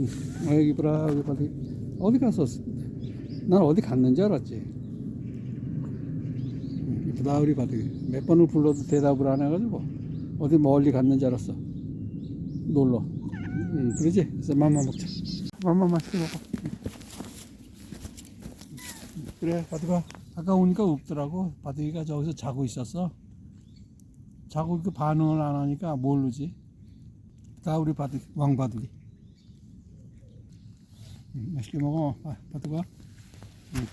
응. 아, 여기 보라, 여기 보라. 어디 갔어? 난 어디 갔는지 알았지. 응, 이쁘다, 우리 바둑이. 몇 번을 불러도 대답을 안 해가지고, 어디 멀리 갔는지 알았어. 놀러. 응, 그러지? 그래서 맘마 먹자. 맘마 맛있게 먹어. 응. 그래, 바둑아. 아까 오니까 없더라고. 바둑이가 저기서 자고 있었어. 자고 그 반응을 안 하니까 모르지. 다 우리 바둑, 왕바둑이. 응, 맛있게 먹어, 바- 바둑아. 응.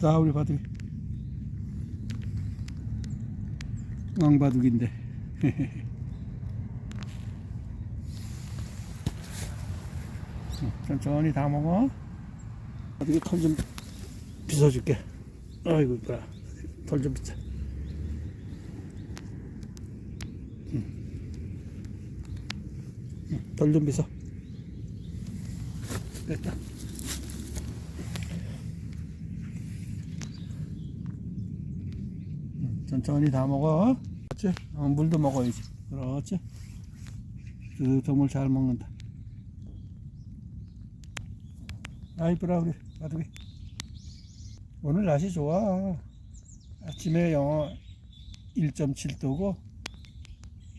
다 우리 바둑이. 왕바둑인데. 응, 천천히 다 먹어. 바둑이 털좀 빗어줄게. 아이고, 이뻐라. 털좀 빗어. 덜좀 빗어. 됐다. 음, 천천히 다 먹어. 그렇지? 어, 물도 먹어야지. 그렇지? 그물 잘 먹는다. 아, 이쁘라, 우리 바둑이. 오늘 날씨 좋아. 아침에 영하 1.7도고,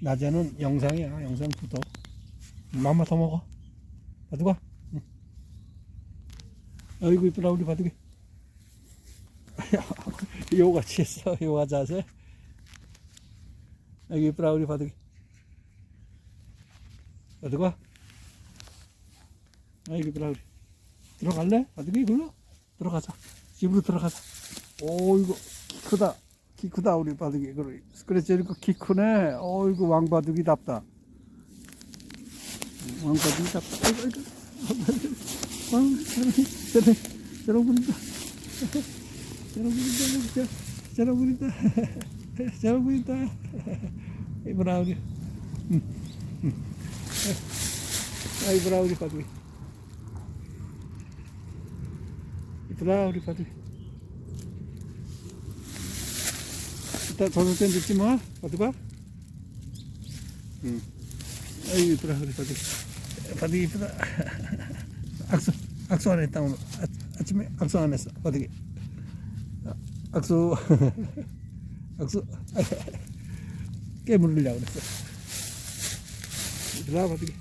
낮에는 영상이야, 영상 9도. 맘마 더 먹어. 바둑아. 응. 아이고 이쁘다 우리 바둑이. 요같이 했어. 요가 자세. 아이고 이쁘다 우리 바둑이. 바둑아. 아이고 이쁘다 우리. 들어갈래? 바둑이 글로? 들어가자. 집으로 들어가자. 오 이거 키 크다. 키 크다 우리 바둑이. 그래. 그래 이거 키 크네. 어 이거 왕바둑이답다. 왕바둑이 잡다. 아이고, 아이고. 왕, 저런 부린다. 저런 부린다. 저런 부린다. 저런 부린다. 이브라 우리. 이브라 우리 바둑이. 이브라 우리 바둑이. 이따 저녁 때 늦지 마, 바둑아. 응. 아이고 이쁘다 우리 바둑이. 바둑이 이쁘다. 악수, 악수 안 했다, 오늘. 아, 아침에 악수 안 했어, 바둑이. 아, 악수, 악수, 깨물으려고 그랬어. 들어가, 바둑이.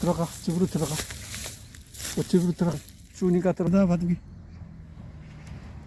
들어가, 집으로 들어가. 어, 집으로 들어가. 추우니까 들어가, 바둑이.